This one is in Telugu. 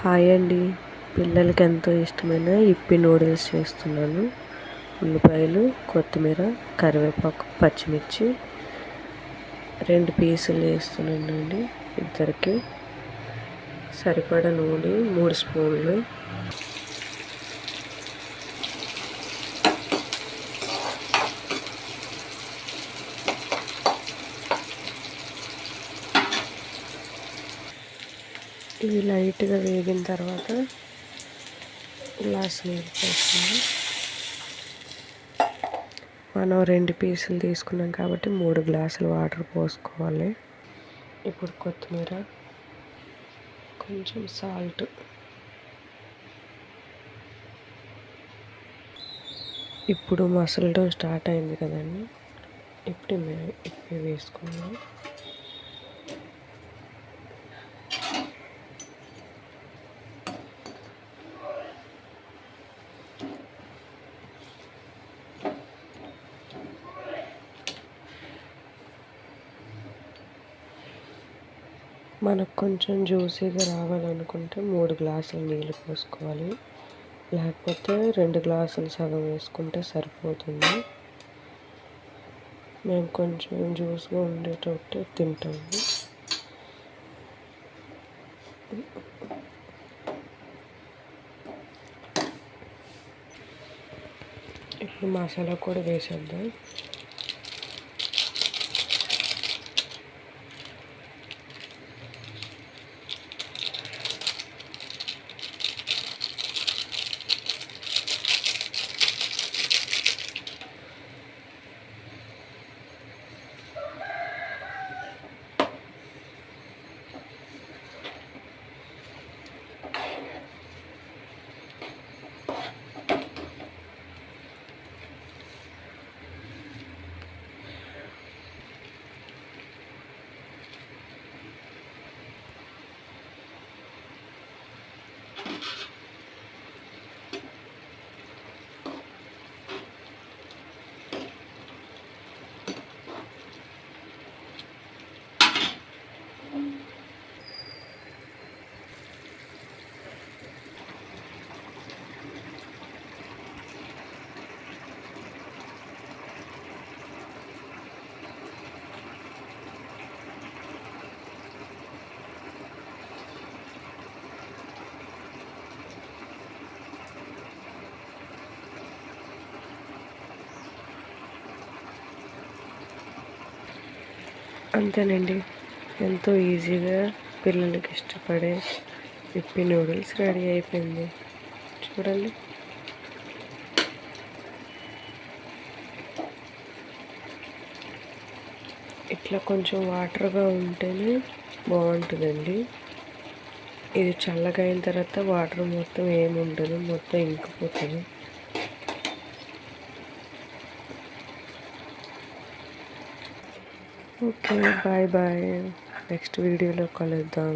హాయ్ అండి. పిల్లలకి ఎంతో ఇష్టమైన ఇప్పి నూడిల్స్ చేస్తున్నాను. ఉల్లిపాయలు కొత్తిమీర కరివేపాకు పచ్చిమిర్చి రెండు పీసులు వేస్తున్నానండి ఇద్దరికి సరిపడా నూనె మూడు స్పూన్లు. ఇవి లైట్గా వేగిన తర్వాత గ్లాస్ నీళ్ళు పోస్తుంది మనం రెండు పీసులు తీసుకున్నాం కాబట్టి మూడు గ్లాసులు వాటర్ పోసుకోవాలి. ఇప్పుడు కొత్తిమీర కొంచెం సాల్ట్. ఇప్పుడు మసలడం స్టార్ట్ అయింది కదండి. ఇప్పుడు ఇవి వేసుకున్నాం మనకు కొంచెం జ్యూసీగా రావాలనుకుంటే మూడు గ్లాసులు నీళ్ళు పోసుకోవాలి. లేకపోతే రెండు గ్లాసులు సగం వేసుకుంటే సరిపోతుంది. మేము కొంచెం జ్యూస్గా ఉండేటట్టు తింటాము. ఇప్పుడు మసాలా కూడా వేసేద్దాం. అంతేనండి. ఎంతో ఈజీగా పిల్లలకి ఇష్టపడే విప్పి నూడిల్స్ రెడీ అయిపోయింది. చూడండి. ఇట్లా కొంచెం వాటర్గా ఉంటేనే బాగుంటుందండి. ఇది చల్లగా అయిన తర్వాత వాటర్ మొత్తం ఏముండదు మొత్తం ఇంకిపోతుంది. ఓకే బాయ్ బాయ్ నెక్స్ట్ వీడియోలో కలుద్దాం.